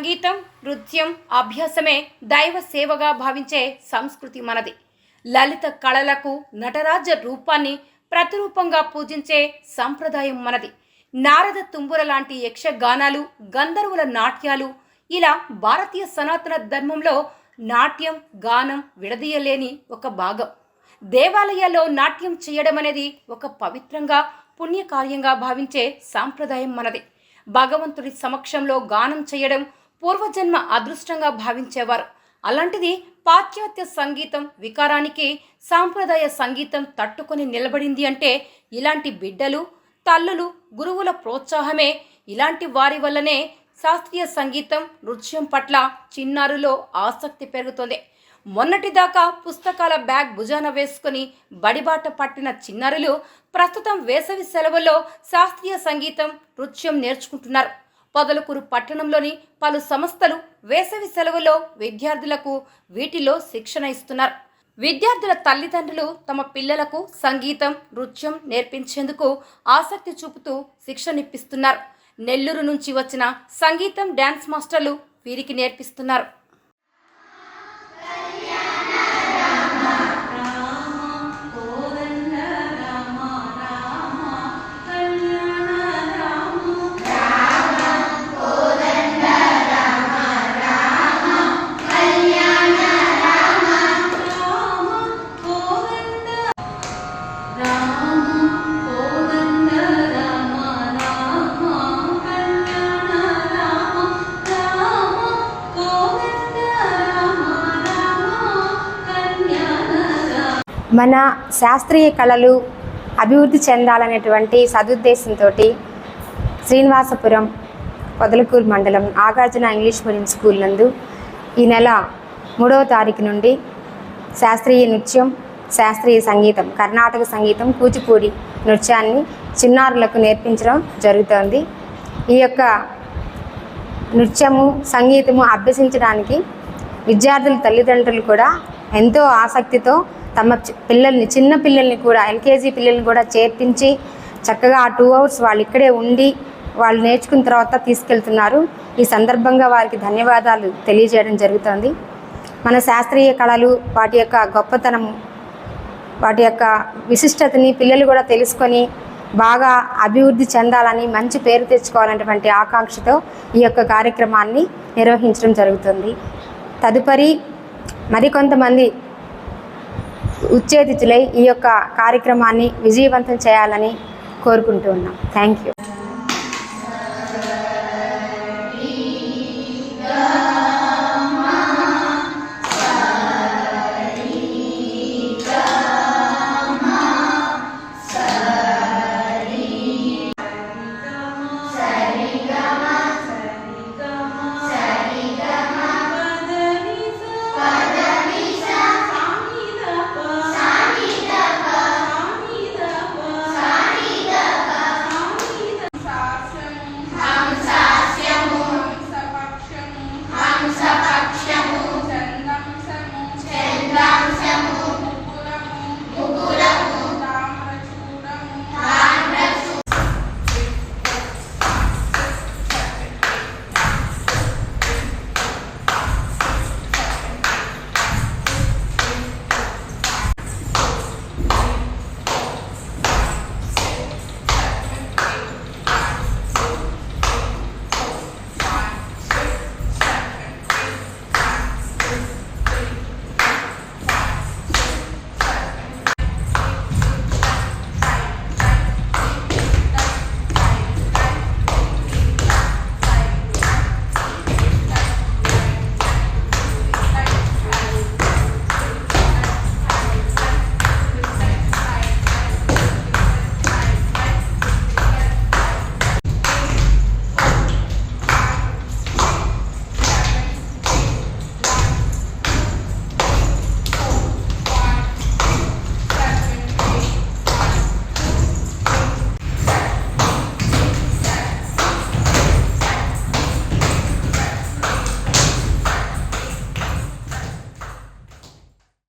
సంగీతం నృత్యం అభ్యాసమే దైవ సేవగా భావించే సంస్కృతి మనది. లలిత కళలకు నటరాజ రూపాన్ని ప్రతిరూపంగా పూజించే సంప్రదాయం మనది. నారద తుంబుర లాంటి యక్షగానాలు గంధర్వుల నాట్యాలు ఇలా భారతీయ సనాతన ధర్మంలో నాట్యం గానం విడదీయలేని ఒక భాగం. దేవాలయాల్లో నాట్యం చేయడం అనేది ఒక పవిత్రంగా పుణ్యకార్యంగా భావించే సాంప్రదాయం మనది. భగవంతుడి సమక్షంలో గానం చేయడం పూర్వజన్మ అదృష్టంగా భావించేవారు. అలాంటిది పాశ్చాత్య సంగీతం వికారానికి సాంప్రదాయ సంగీతం తట్టుకొని నిలబడింది అంటే ఇలాంటి బిడ్డలు తల్లులు గురువుల ప్రోత్సాహమే. ఇలాంటి వారి వల్లనే శాస్త్రీయ సంగీతం నృత్యం పట్ల చిన్నారులో ఆసక్తి పెరుగుతుంది. మొన్నటిదాకా పుస్తకాల బ్యాగ్ భుజాన వేసుకుని బడిబాట పట్టిన చిన్నారులు ప్రస్తుతం వేసవి సెలవుల్లో శాస్త్రీయ సంగీతం నృత్యం నేర్చుకుంటున్నారు. పొదలకూరు పట్టణంలోని పలు సంస్థలు వేసవి సెలవులో విద్యార్థులకు వీటిలో శిక్షణ ఇస్తున్నారు. విద్యార్థుల తల్లిదండ్రులు తమ పిల్లలకు సంగీతం నృత్యం నేర్పించేందుకు ఆసక్తి చూపుతూ శిక్షణిప్పిస్తున్నారు నెల్లూరు నుంచి వచ్చిన సంగీతం డ్యాన్స్ మాస్టర్లు వీరికి నేర్పిస్తున్నారు. మన శాస్త్రీయ కళలు అభివృద్ధి చెందాలనేటువంటి సదుద్దేశంతో శ్రీనివాసపురం పొదలకూరు మండలం నాగార్జున ఇంగ్లీష్ మీడియం స్కూల్ నందు ఈ నెల మూడవ తారీఖు నుండి శాస్త్రీయ నృత్యం శాస్త్రీయ సంగీతం కర్ణాటక సంగీతం కూచిపూడి నృత్యాన్ని చిన్నారులకు నేర్పించడం జరుగుతోంది. ఈ యొక్క నృత్యము సంగీతము అభ్యసించడానికి విద్యార్థుల తల్లిదండ్రులు కూడా ఎంతో ఆసక్తితో తమ చి- పిల్లల్ని చిన్న పిల్లల్ని కూడా ఎల్కేజీ పిల్లల్ని కూడా చేర్పించి చక్కగా ఆ టూ అవర్స్ వాళ్ళు ఇక్కడే ఉండి వాళ్ళు నేర్చుకున్న తర్వాత తీసుకెళ్తున్నారు. ఈ సందర్భంగా వారికి ధన్యవాదాలు తెలియజేయడం జరుగుతుంది. మన శాస్త్రీయ కళలు వాటి యొక్క గొప్పతనము వాటి యొక్క విశిష్టతని పిల్లలు కూడా తెలుసుకొని బాగా అభివృద్ధి చెందాలని మంచి పేరు తెచ్చుకోవాలనేటువంటి ఆకాంక్షతో ఈ యొక్క కార్యక్రమాన్ని నిర్వహించడం జరుగుతుంది. తదుపరి మరికొంతమంది ఉత్తేజితులై ఈ యొక్క కార్యక్రమాన్ని విజయవంతం చేయాలని కోరుకుంటూ ఉన్నాం. Thank you